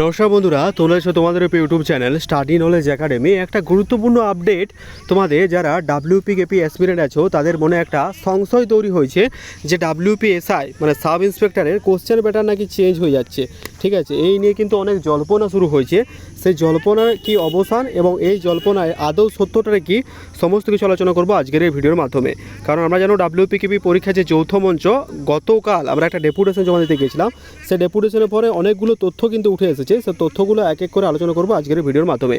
নমস্কার বন্ধুরা, তোমরা এসো তোমাদের YouTube channel study knowledge academy একটা গুরুত্বপূর্ণ আপডেট তোমাদের, যারা ডাব্লিউপি কেপি অ্যাসপিরেন্ট আছো, তাদের মনে একটা সংশয় তৈরি হয়েছে যে ডাব্লিউপি এসআই মানে সাব ইন্সপেক্টরের কোশ্চেন ব্যাটার নাকি চেঞ্জ হয়ে যাচ্ছে। ঠিক আছে, এই নিয়ে কিন্তু অনেক জল্পনা শুরু হয়েছে। সেই জল্পনার কি অবসান এবং এই জল্পনায় আদৌ সত্যটারে কি সমস্ত কিছু আলোচনা করব আজকের এই ভিডিওর মাধ্যমে। কারণ আমরা জানো ডাব্লিউপি কেপি পরীক্ষা যে যৌথ মঞ্চ গতকাল আমরা একটা ডেপুটেশন জমা দিতে গেছিলাম সেই ডেপুটেশনের পরে অনেকগুলো তথ্য কিন্তু উঠে এসেছে। সেই তথ্যগুলো এক এক করে আলোচনা করব আজকের ভিডিওর মাধ্যমে।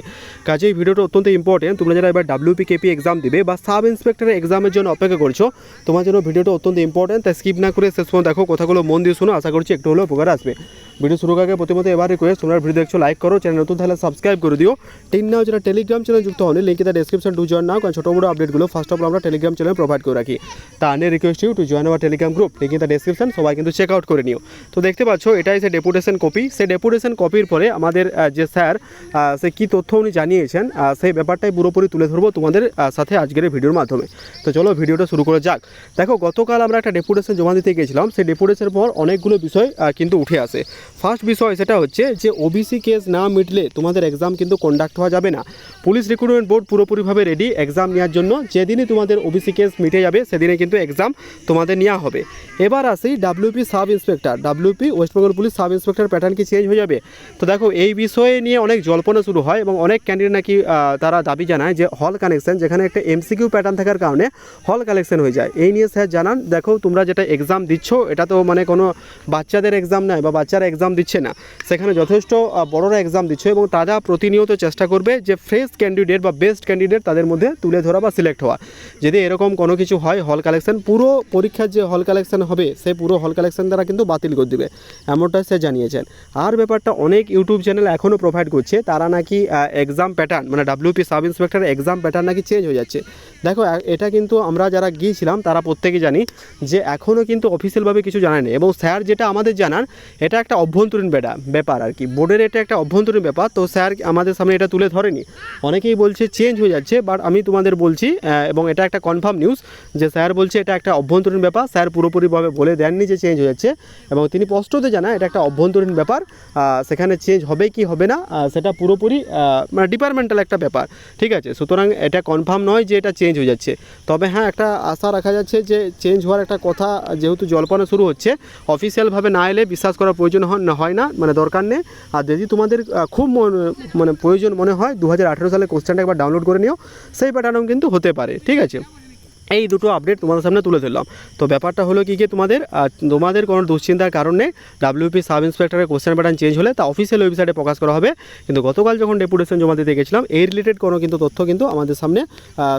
কাজে এই ভিডিওটা অত্যন্ত ইম্পর্টেন্ট তোমরা যারা এবার ডাব্লিউপি কেপি এক্সাম দিবে বা সাব ইন্সপেক্টরের এক্সামের জন্য অপেক্ষা করছ, তোমার জন্য ভিডিওটা অত্যন্ত ইম্পর্টেন্ট তাই স্কিপ না করে শেষ পর্যন্ত দেখো, কথাগুলো মন দিয়ে শোনো। আশা করছি একটু হলেও উপকার আসবে। ভিডিও শুরু আগে প্রথমত এবার রিকোয়েস্ট তোমরা ভিডিও দেখছ লাইক করো চ্যানেল নতুন তাহলে সাবস্ক্রাইব করে দিও। তিন নাও যেটা টেলিগ্রাম চ্যানেল যুক্ত হন লিঙ্কে তার ডেসক্রিপশন টু জয়েন নাও, কারণ ছোটো বড় আপডেটগুলো ফার্স্ট অফ অল আমরা টেলিগ্রাম চ্যানেল প্রোভাইড করে রাখি। তা আনে request you to join our Telegram group link the description সবাই কিন্তু চেক আউট করে নিও। তো দেখতে পাচ্ছ, এটাই সে ডেপুটেশন কপি সে ডেপুটেশন কপির পরে আমাদের যে স্যার সে কী তথ্য উনি জানিয়েছেন সেই ব্যাপারটাই পুরোপুরি তুলে ধরবো তোমাদের সাথে আজকের ভিডিওর মাধ্যমে। তো চলো ভিডিওটা শুরু করে যাক। দেখো, গতকাল আমরা একটা ডেপুটেশন জমা দিতে গেছিলাম। সেই ডেপুটেশনের পর অনেকগুলো বিষয় কিন্তু উঠে আসে। ফার্স্ট বিষয় সেটা হচ্ছে যে ওবিসি কেস না মিটলে তোমাদের এক্সাম কিন্তু কন্ডাক্ট হওয়া যাবে না। পুলিশ রিক্রুটমেন্ট বোর্ড পুরোপুরিভাবে রেডি এক্সাম নেওয়ার জন্য যেদিনই তোমাদের ওবিসি কেস মিটে যাবে, সেদিনে কিন্তু এক্সাম তোমাদের নেওয়া হবে। এবার আসি WP sub inspector WP West Bengal police sub inspector pattern কি চেঞ্জ হয়ে যাবে? তো দেখো, এই বিষয়ে নিয়ে অনেক জল্পনা শুরু হয় এবং অনেক ক্যান্ডিডেট নাকি তারা দাবি জানায় যে হল কানেকশন যেখানে একটা এমসিকিউ প্যাটার্ন থাকার কারণে হল কালেকশন হয়ে যায়। এই নিয়ে স্যার জানান, দেখো তোমরা যেটা এক্সাম দিচ্ছ, এটা তো মানে কোনো বাচ্চাদের এক্সাম নয় বা বাচ্চারা এক্সাম দিচ্ছে না। সেখানে যথেষ্ট বড়রা এক্সাম দিচ্ছে এবং তারা প্রতিনিয়ত চেষ্টা করবে যে ফ্রেশ ক্যান্ডিডেট বা বেস্ট ক্যান্ডিডেট তাদের মধ্যে তুলে ধরা বা সিলেক্ট হওয়া। যদি এরকম কোনো কিছু হয় হল কালেকশন পুরো পরীক্ষার যে হল কালেকশন হবে সেই পুরো হল কালেকশন দ্বারা কিন্তু বাতিল করে দিবে এমনটা সে জানিয়েছেন। আর ব্যাপারটা, অনেক ইউটিউব চ্যানেল এখনও প্রোভাইড করছে, তারা নাকি এক্সাম প্যাটার্ন মানে WP sub inspector exam pattern নাকি চেঞ্জ হয়ে যাচ্ছে। দেখো এটা কিন্তু আমরা যারা গিয়েছিলাম, তারা প্রত্যেকে জানি যে এখনও কিন্তু অফিসিয়ালভাবে কিছু জানায়নি এবং স্যার যেটা আমাদের জানান, এটা একটা অভ্যন্তরীণ বেটা ব্যাপার আর কি। বোর্ডের এটা একটা অভ্যন্তরীণ ব্যাপার, তো স্যার আমাদের সামনে এটা তুলে ধরেনি। অনেকেই বলছে চেঞ্জ হয়ে যাচ্ছে বাট আমি তোমাদের বলছি এবং এটা একটা কনফার্ম নিউজ যে স্যার বলছে এটা একটা অভ্যন্তরীণ ব্যাপার। স্যার পুরোপুরিভাবে বলে দেননি যে চেঞ্জ হয়ে যাচ্ছে, এবং তিনি স্পষ্টতে জানা এটা একটা অভ্যন্তরীণ ব্যাপার সেখানে চেঞ্জ হবে কি হবে না সেটা পুরোপুরি মানে ডিপার্টমেন্টাল একটা ব্যাপার, ঠিক আছে? সুতরাং এটা কনফার্ম নয় যে এটা চেঞ্জ হয়ে যাচ্ছে। তবে হ্যাঁ একটা আশা রাখা যাচ্ছে যে চেঞ্জ হওয়ার একটা কথা যেহেতু জল্পনা শুরু হচ্ছে অফিসিয়ালভাবে না এলে বিশ্বাস করার প্রয়োজন হন- হয় না মানে দরকার নেই। আর যদি তোমাদের খুব মন- প্রয়োজন মনে হয়, দু সালে কোশ্চেনটা একবার ডাউনলোড করে নিও। সেই প্যাটার্নও কিন্তু হতে পারে, ঠিক আছে? এই দুটো আপডেট তোমাদের সামনে তুলে ধরলাম। তো ব্যাপারটা হলো কি যে তোমাদের তোমাদের কোনো দুশ্চিন্তার কারণে ডাব্লিউপি সাব ইন্সপেক্টরের কোশ্চেন প্যাটার্ন চেঞ্জ হলে তা অফিসিয়াল ওয়েবসাইটে প্রকাশ করা হবে। কিন্তু গতকাল যখন ডেপুটেশন জমা দিতে গেছিলাম, এই রিলেটেড কোনো কিন্তু তথ্য কিন্তু আমাদের সামনে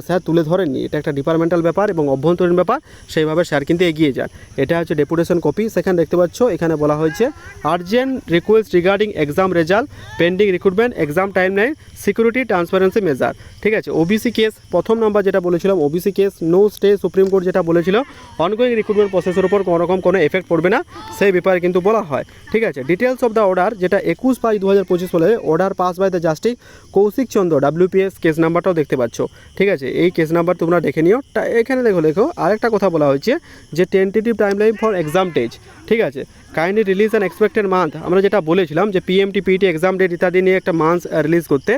স্যার তুলে ধরেননি। এটা একটা ডিপার্টমেন্টাল ব্যাপার এবং অভ্যন্তরীণ ব্যাপার, সেইভাবে স্যার কিন্তু এগিয়ে যান। এটা হচ্ছে ডেপুটেশন কপি সেখানে দেখতে পাচ্ছ, এখানে বলা হয়েছে urgent request regarding exam result pending recruitment exam timeline security transparency measure ঠিক আছে ওবিসি কেস প্রথম নাম্বার যেটা বলেছিলাম OBC case no stay Supreme Court যেটা বলেছিল অনগোয়িং রিক্রুটমেন্ট প্রসেসের উপর কোনো রকম কোনো এফেক্ট পড়বে না, সেই ব্যাপারে কিন্তু বলা হয়। ঠিক আছে ডিটেলস অফ দ্য অর্ডার যেটা একুশ পাঁচ দু হাজার পঁচিশ order pass by the justice Kaushik Chandra WPS case নাম্বারটাও দেখতে পাচ্ছ। ঠিক আছে, এই কেস নাম্বার তোমরা দেখে নিও। এখানে দেখো দেখো, আরেকটা কথা বলা হয়েছে যে tentative timeline for exam টেজ ঠিক আছে kindly release and expected month আমরা যেটা বলেছিলাম যে পিএমটি পিটি এক্সাম ডেট ইত্যাদি নিয়ে একটা মান্থ রিলিজ করতে।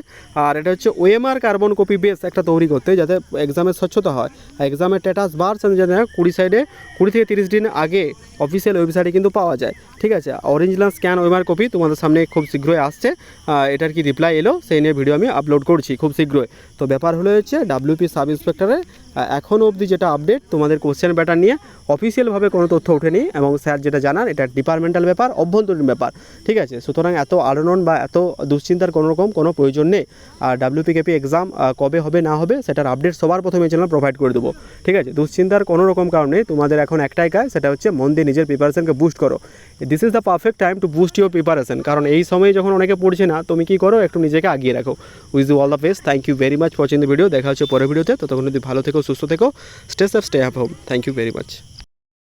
আর এটা হচ্ছে ওএমআর কার্বন কপি বেস একটা তৈরি করতে, যাতে এক্সামের স্বচ্ছতা হয়। এক্সামের স্ট্যাটাস বার যাতে কুড়ি সাইডে কুড়ি থেকে তিরিশ দিন আগে অফিসিয়াল ওয়েবসাইটে কিন্তু পাওয়া যায়। ঠিক আছে? অরিজিনাল স্ক্যান ওএমআর কপি তোমাদের সামনে খুব শীঘ্রই আসছে। এটার কি রিপ্লাই এলো? সেই নিয়ে ভিডিও আমি আপলোড করছি খুব শীঘ্রই। তো ব্যাপার হলো হচ্ছে ডাব্লিউপি সাব ইন্সপেক্টরের এখনও অবধি যেটা আপডেট তোমাদের কোশ্চেন ব্যাটার নিয়ে অফিসিয়ালভাবে কোনো তথ্য ওঠেনি এবং স্যার যেটা জানান, এটা ডিপার্টমেন্টাল ব্যাপার, অভ্যন্তরীণ ব্যাপার। ঠিক আছে? সুতরাং এত আলোড়ন বা এত দুশ্চিন্তার কোনো রকম কোনো প্রয়োজন নেই। আর ডাব্লিউপিকেপি এক্সাম কবে হবে না হবে, সেটার আপডেট সবার প্রথমে চ্যানেল প্রোভাইড করে দেবো। ঠিক আছে? দুশ্চিন্তার কোনো রকম কারণ নেই। তোমাদের এখন একটাই কাজ, সেটা হচ্ছে মন দিয়ে নিজের প্রিপারেশনকে বুস্ট করো। This is the perfect time to boost your preparation কারণ এই সময় যখন অনেকে পড়ছে না, তুমি কি করো? একটু নিজেকে আগিয়ে রাখো। Wish you all the best thank you very much watching the video দেখা হচ্ছে পরের ভিডিওতে ততক্ষণ যদি ভালো থেকো, সুস্থ থেকো। Stay safe stay have home thank you very much